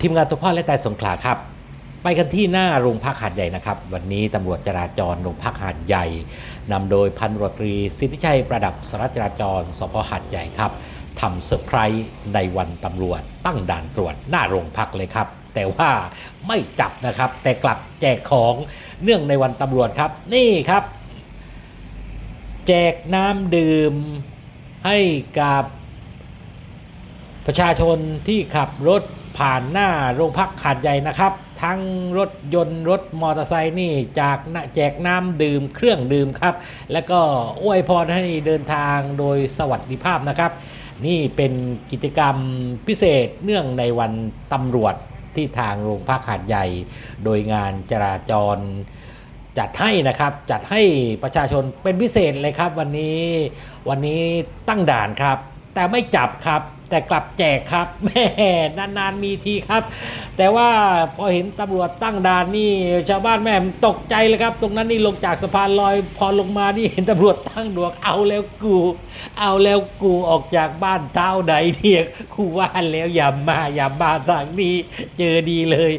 ทีมงานตัวพ่อและแต่สงขลาครับ ไปกันที่หน้าโรงพักหาดใหญ่นะครับ วันนี้ตำรวจจราจรโรงพักหาดใหญ่นำโดยพันตำรวจตรีสิทธิชัยประดับสารวัตรจราจรสพหาดใหญ่ครับทำเซอร์ไพรส์ในวันตำรวจตั้งด่านตรวจหน้าโรงพักเลยครับ แต่ว่าไม่จับนะครับ แต่กลับแจกของเนื่องในวันตำรวจครับ นี่ครับ แจกน้ำดื่มให้กับ ประชาชนที่ขับรถผ่านหน้าโรงพักหาดใหญ่นะครับ ทั้งรถยนต์รถมอเตอร์ไซค์นี่จากแจกน้ำดื่มเครื่องดื่มครับ แล้วก็อวยพรให้เดินทางโดยสวัสดิภาพนะครับ นี่เป็นกิจกรรมพิเศษเนื่องในวันตำรวจที่ทางโรงพักหาดใหญ่ โดยงานจราจรจัดให้นะครับจัดให้ประชาชนเป็นพิเศษเลยครับ วันนี้วันนี้ตั้งด่านครับ แต่ไม่จับครับ แต่กลับแจกครับแม่นานๆมีทีครับ แต่ว่าพอเห็นตำรวจตั้งด่านนี่ชาวบ้านแม่ตกใจเลยครับ ตรงนั้นนี่ลงจากสะพานลอยพอลงมานี่เห็นตำรวจตั้งดวกเอาแล้วกู เอาแล้วกูออกจากบ้านเท้าใดเนี่ยกูว่าแล้วอย่ามาอย่ามาทางนี้เจอดีเลย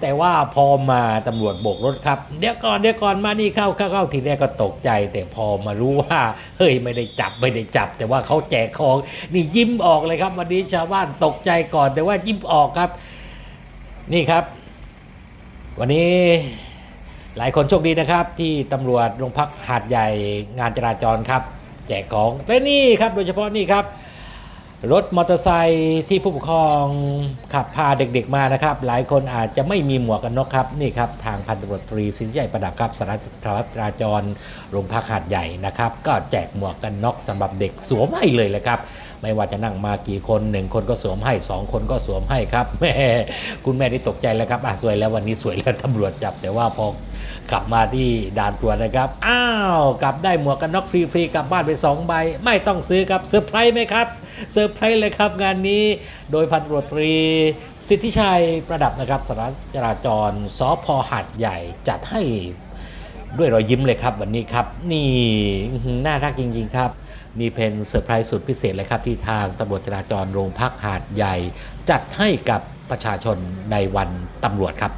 แต่ว่าพอมาตำรวจโบกรถครับเดี๋ยวก่อนเดี๋ยวก่อนมานี่เข้าเข้าเข้าทีแรกก็ตกใจ แต่พอมารู้ว่าเฮ้ยไม่ได้จับไม่ได้จับ แต่ว่าเขาแจกของนี่ยิ้มออกเลยครับวันนี้ชาวบ้านตกใจก่อนแต่ว่ายิ้มออกครับ นี่ครับ วันนี้หลายคนโชคดีนะครับ ที่ตำรวจโรงพักหาดใหญ่งานจราจรครับ แจกของและนี่ครับโดยเฉพาะนี่ครับ รถมอเตอร์ไซค์ที่ผู้ปกครองขับพาเด็กๆมานะครับ หลายคนอาจจะไม่มีหมวกกันน็อกครับนี่ครับทางพันตำรวจตรีสินใหญ่ประดับครับสารวัตรจราจรโรงพักหาดใหญ่นะครับ ก็แจกหมวกกันน็อกสำหรับเด็กสวมให้เลยแหละครับ ไม่ว่าจะนั่งมากี่คนหนึ่งคนก็สวมให้สองคนก็สวมให้ครับแม่คุณแม่ที่ตกใจแล้วครับอะสวยแล้ววันนี้สวยแล้วตำรวจจับ แต่ว่าพอกลับมาที่ด่านตรวจนะครับอ้าวกลับได้หมวกกันน็อกฟรีๆกลับบ้านไปสองใบไม่ต้องซื้อครับเซอร์ไพรส์ไหมครับเซอร์ไพรส์เลยครับงานนี้โดยพันตรวจตรีสิทธิชัยประดับนะครับสารจราจรสพหาดใหญ่จัดให้ด้วยรอยยิ้มเลยครับวันนี้ครับ นี่น่ารักจริงๆครับ นี่เป็นเซอร์ไพรส์สุดพิเศษเลยครับที่ทางตำรวจจราจรโรงพักหาดใหญ่ จัดให้กับประชาชนในวันตำรวจครับ